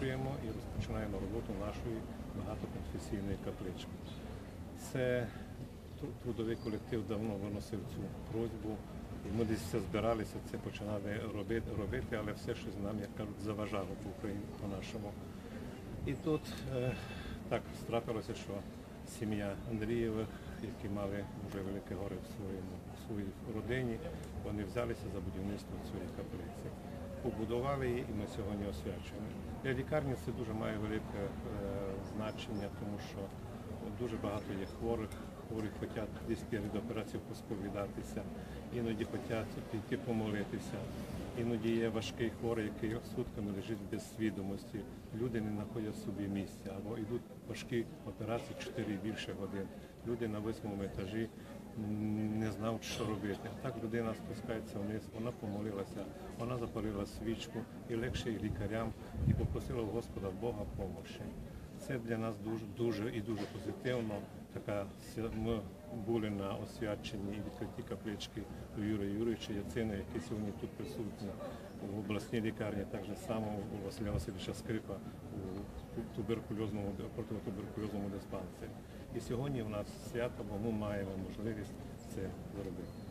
освячуємо і розпочинаємо роботу нашої багатоконфесійної каплички. Це трудовий колектив давно виносив цю просьбу. І ми десь все збиралися, це починали робити, але все щось нам, як кажуть, заважало по Україні по-нашому. І тут е, так трапилося, що сім'я Андрієвих, які мали вже велике горе в своїй родині, вони взялися за будівництво цієї каплиці. Побудували її і ми сьогодні освячуємо. Для лікарні це дуже має велике е, значення, тому що дуже багато є хворих, хворі хочуть десь перед операцією посповідатися, іноді хочуть піти помолитися. Іноді є важкий хворий, який сутками лежить без свідомості. Люди не знаходять собі місця або йдуть важкі операції 4 і більше годин. Люди на восьмому етажі не знав, що робити. А так людина спускається вниз, вона помолилася, вона запалила свічку і легше і лікарям, і попросила Господа Бога помощі. Це для нас дуже дуже і дуже позитивно. Така ми були на освяченні і відкритті каплички Юрія Юрійовича Яцина, який сьогодні тут присутній обласній лікарні, так само у Василя Васильовича Скрипа у туберкульозному протитуберкульозному диспансері. І сьогодні у нас свято, бо ми маємо можливість це зробити.